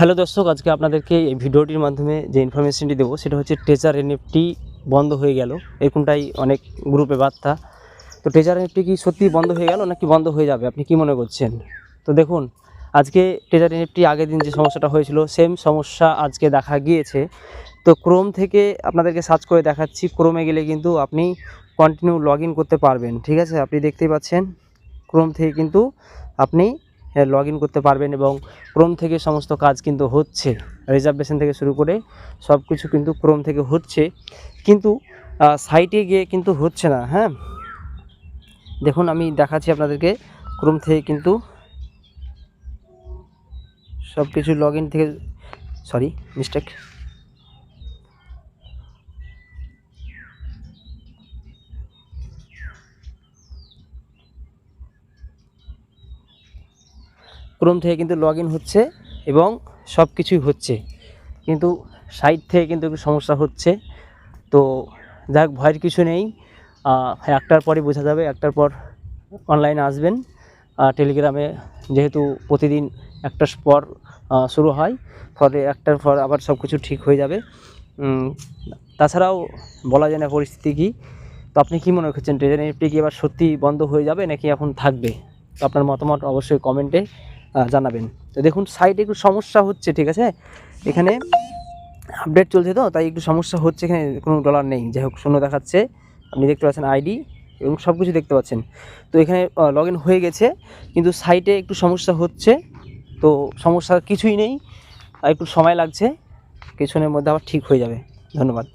Hello দর্শক, আজকে আপনাদেরকে এই ভিডিওটির মাধ্যমে যে ইনফরমেশনটি দেবো, সেটা হচ্ছে ট্রেজার এনএফটি বন্ধ হয়ে গেল। এরকমটাই অনেক গ্রুপে বার্তা। তো ট্রেজার এনএফটি কি সত্যি বন্ধ হয়ে গেল নাকি বন্ধ হয়ে যাবে? আপনি কি মনে করছেন? তো দেখুন, আজকে ট্রেজার এনএফটি আগের দিন যে সমস্যাটা হয়েছিল সেম সমস্যা আজকে দেখা গিয়েছে। তো ক্রোম থেকে আপনাদেরকে সার্চ করে দেখাচ্ছি। ক্রোমে গেলে কিন্তু আপনি কন্টিনিউ লগ করতে পারবেন। ঠিক আছে? আপনি দেখতেই পাচ্ছেন ক্রোম থেকে কিন্তু আপনি লগ ইন করতে পারবেন এবং ক্রোম থেকে সমস্ত কাজ কিন্তু হচ্ছে। রিজার্ভেশন থেকে শুরু করে সব কিছু কিন্তু ক্রোম থেকে হচ্ছে। কিন্তু সাইটে গিয়ে কিন্তু হচ্ছে না হ্যাঁ? দেখুন, আমি দেখাচ্ছি আপনাদেরকে। ক্রোম থেকে কিন্তু সব কিছু লগ থেকে সরি মিস্টেক ক্রোম থেকে কিন্তু লগ হচ্ছে এবং সব কিছুই হচ্ছে। কিন্তু সাইট থেকে কিন্তু একটু সমস্যা হচ্ছে। তো যাক ভয়ের কিছু নেই। একটার পরে বোঝা যাবে, একটার পর অনলাইনে আসবেন। টেলিগ্রামে যেহেতু প্রতিদিন একটার পর শুরু হয়, ফলে একটার পর আবার সব কিছু ঠিক হয়ে যাবে। তাছাড়াও বলা যায় না পরিস্থিতি কী। তো আপনি কী মনে করছেন ট্রেজার নিফটি কি এবার সত্যি বন্ধ হয়ে যাবে নাকি এখন থাকবে? তো আপনার মতামত অবশ্যই কমেন্টে জানাবেন। তো দেখুন সাইডে একটু সমস্যা হচ্ছে, ঠিক আছে? এখানে আপডেট চলছে তো, তাই একটু সমস্যা হচ্ছে, এখানে কোনো ডলার নেই। যাই হোক, শূন্য দেখাচ্ছে। আপনি দেখতে পাচ্ছেন আইডি এবং সব কিছু দেখতে পাচ্ছেন। তো এখানে লগ হয়ে গেছে, কিন্তু সাইটে একটু সমস্যা হচ্ছে। তো সমস্যা কিছুই নেই, আর একটু সময় লাগছে কিছুক্ষণের মধ্যে আবার ঠিক হয়ে যাবে। ধন্যবাদ।